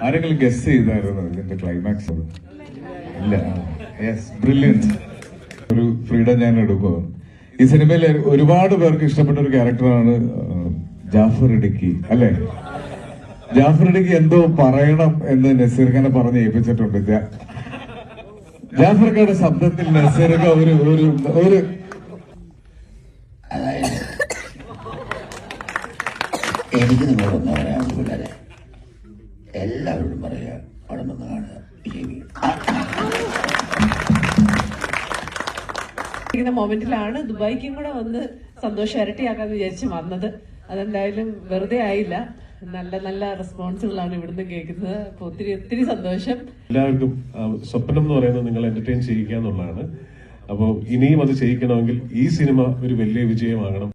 ആരെങ്കിലും ഗസ് ചെയ്തായിരുന്നു ഇതിന്റെ ക്ലൈമാക്സ് ഇല്ല. യെസ് ബ്രില്യൻസ് ഒരു ഫ്രീഡം ഞാൻ എടുക്കുക ഈ സിനിമയിൽ ഒരുപാട് പേർക്ക് ഇഷ്ടപ്പെട്ട ഒരു ക്യാരക്ടറാണ് ജാഫർ ഇടുക്കി അല്ലെ? ജാഫർ ഇടുക്കി എന്തോ പറയണം എന്ന് നസീർ ഖാനെ പറഞ്ഞ് ഏൽപ്പിച്ചിട്ടുണ്ട്. ജാ- ജാഫർ ഖാന്റെ ശബ്ദത്തിൽ നസീർ ഒരു ഒരു ഒരു എനിക്ക് നിങ്ങളൊന്നും പറയാൻ പിള്ളേരെ. എല്ലാവരോടും പറയുക അവിടെ നിന്ന് കാണുക മൊമെന്റിലാണ് ദുബായിക്കും കൂടെ വന്ന് സന്തോഷം ഇരട്ടിയാക്കാന്ന് വിചാരിച്ച് വന്നത്. അതെന്തായാലും വെറുതെ ആയില്ല. നല്ല നല്ല റെസ്പോൺസുകളാണ് ഇവിടുന്ന് കേൾക്കുന്നത്. അപ്പൊ ഒത്തിരി ഒത്തിരി സന്തോഷം. എല്ലാവർക്കും സ്വപ്നം എന്ന് പറയുന്നത് നിങ്ങൾ എന്റർടൈൻ ചെയ്യിക്കാന്നുള്ളതാണ് അപ്പോൾ ഇനിയും അത് ചെയ്യിക്കണമെങ്കിൽ ഈ സിനിമ ഒരു വലിയ വിജയമാകണം.